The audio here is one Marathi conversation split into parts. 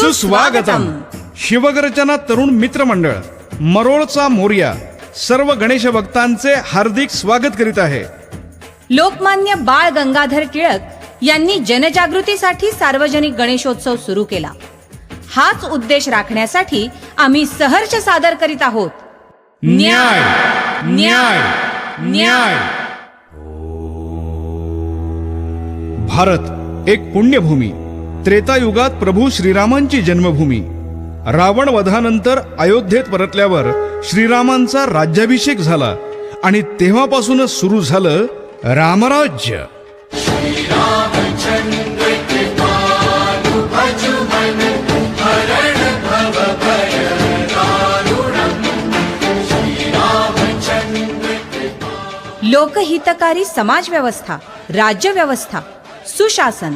सुस्वागतम. शिवगर्जना तरुण मित्र मंडळ मरोळचा मोर्या सर्व गणेश भक्तांचे हार्दिक स्वागत करीत आहे. लोकमान्य बाळ गंगाधर टिळक यांनी जनजागृतीसाठी सार्वजनिक गणेशोत्सव सुरू केला. हाच उद्देश राखण्यासाठी आम्ही सहर्ष सादर करीत आहोत. न्याय न्याय न्याय. भारत एक पुण्यभूमी. त्रेतायुगात प्रभू श्रीरामांची जन्मभूमी. रावण वधानंतर अयोध्येत परतल्यावर श्रीरामांचा राज्याभिषेक झाला आणि तेव्हापासूनच सुरू झालं रामराज्य. लोकहितकारी समाजव्यवस्था राज्यव्यवस्था राज्य व्यवस्था सुशासन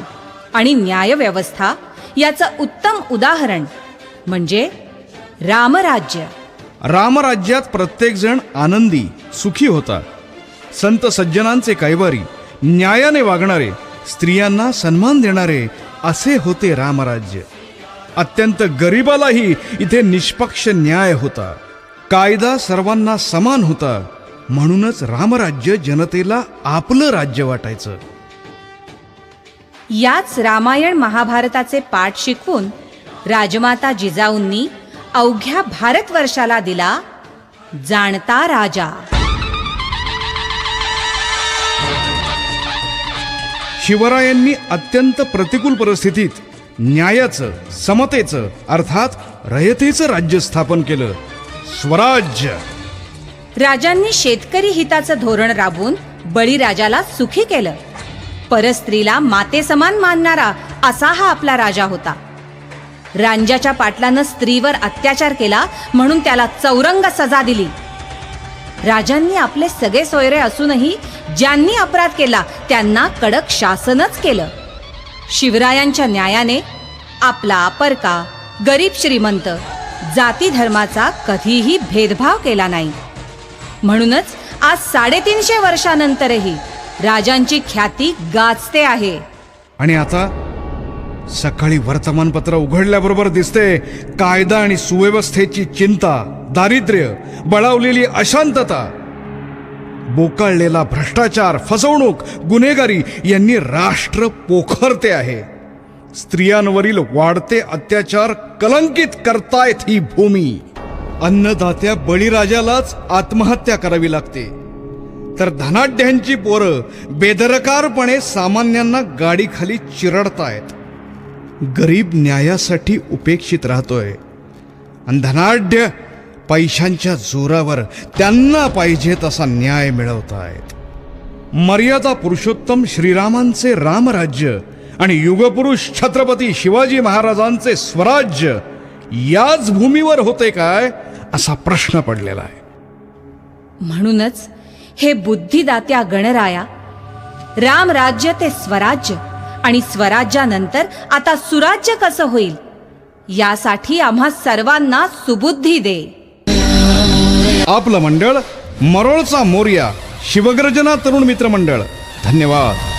आणि न्यायव्यवस्था याचं उत्तम उदाहरण म्हणजे रामराज्य. रामराज्यात प्रत्येक जण आनंदी सुखी होता संत सज्जनांचे कैवारी न्यायाने वागणारे स्त्रियांना सन्मान देणारे असे होते रामराज्य. अत्यंत गरिबालाही इथे निष्पक्ष न्याय होता. कायदा सर्वांना समान होता. म्हणूनच रामराज्य जनतेला आपलं राज्य वाटायचं. याच रामायण महाभारताचे पाठ शिकवून राजमाता जिजाऊंनी अवघ्या भारतवर्षाला दिला जाणता राजा. शिवरायांनी अत्यंत प्रतिकूल परिस्थितीत न्यायाचं समतेचं अर्थात रयतेचं राज्य स्थापन केलं. स्वराज्य. राजांनी शेतकरी हिताचं धोरण राबवून बळीराजाला सुखी केलं. परस्त्रीला माते समान मानणारा असा हा आपला राजा होता. रांजाच्या पाटलानं स्त्रीवर अत्याचार केला म्हणून त्याला चौरंग सजा दिली. राजांनी आपले सगळे सोयरे असूनही ज्यांनी अपराध केला त्यांना कडक शासनच केलं. शिवरायांच्या न्यायाने आपला परका गरीब श्रीमंत जाती धर्माचा कधीही भेदभाव केला नाही. म्हणूनच आज साडेतीनशे वर्षानंतरही राजांची ख्याती गाजते आहे. आणि आता सकाळी वर्तमानपत्र उघडल्याबरोबर दिसते कायदा आणि सुव्यवस्थेची चिंता दारिद्र्य बळावलेली अशांतता बोकाळलेला भ्रष्टाचार फसवणूक गुन्हेगारी यांनी राष्ट्र पोखरते आहे. स्त्रियांवरील वाढते अत्याचार कलंकित करतायत ही भूमी. अन्नदात्या बळीराजालाच आत्महत्या करावी लागते. तर धनाढ्यांची पोरं बेदरकारपणे सामान्यांना गाडीखाली चिरडतायत. गरीब न्यायासाठी उपेक्षित राहतोय. आणि धनाढ्य पैशांच्या जोरावर त्यांना पाहिजे तसा न्याय मिळवतायत. मर्यादा पुरुषोत्तम श्रीरामांचे रामराज्य आणि युगपुरुष छत्रपती शिवाजी महाराजांचे स्वराज्य याच भूमीवर होते काय असा प्रश्न पडलेला आहे. म्हणूनच हे बुद्धिदात्या गणराया रामराज्य ते स्वराज्य आणि स्वराज्यानंतर आता सुराज्य कसं होईल यासाठी आम्हा सर्वांना सुबुद्धी दे. आपलं मंडळ मरोळचा मोर्या शिवगर्जना तरुण मित्र मंडळ. धन्यवाद.